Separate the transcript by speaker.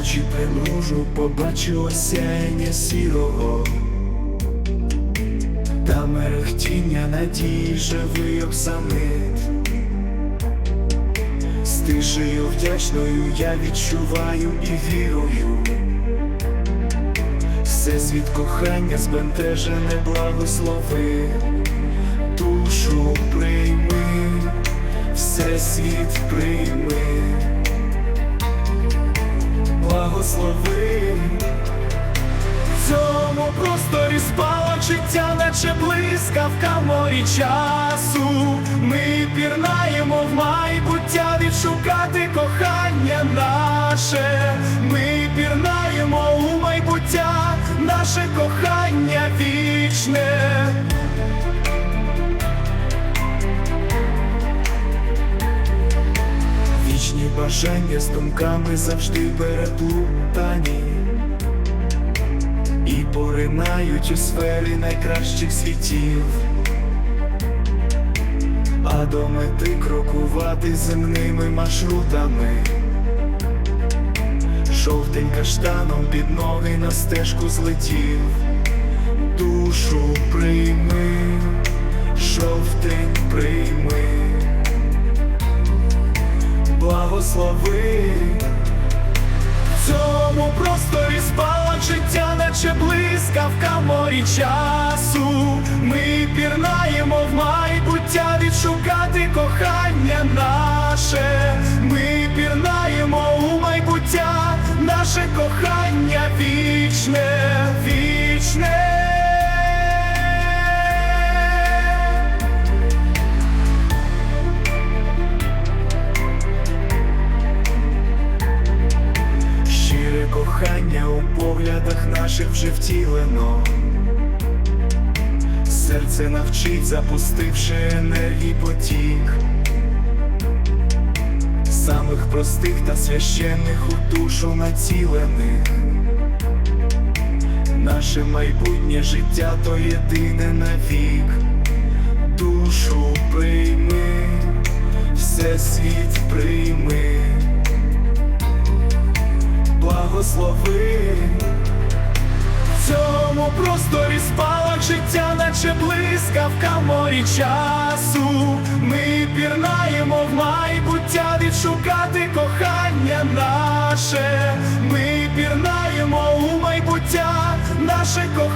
Speaker 1: очі примружу, побачу осяяння сірого, та мерехтіння надії живий оксамит. З тишею вдячною я відчуваю і вірую. Все світ кохання збентежене благослови, душу прийми, все світ прийми, благослови. В цьому просторі спало життя, наче блискавка в морі часу. Ми пірнаємо в майбуття, відшукати кохання наше. Ми пірнаємо у майбуття, наше кохання бажання з думками завжди переплутані. І поринають у сфері найкращих світів, а до мети крокувати земними маршрутами. Жовтень каштаном під ноги на стежку злетів, душу благослови. В цьому просторі спала життя, наче блискавка в морі часу. Ми пірнаємо в майбуття, відшукати кохання наше. Ми пірнаємо у майбуття, наше кохання вічне, кохання у поглядах наших вже втілено. Серце навчить, запустивши енергій потік. Самих простих та священних у душу націлених. Наше майбутнє життя то єдине навік. Душу прийми, все світ прийми благослови. В цьому просторі спалах життя, наче блискавка в морі часу. Ми пірнаємо в майбуття, відшукати кохання наше. Ми пірнаємо у майбуття, наше кохання.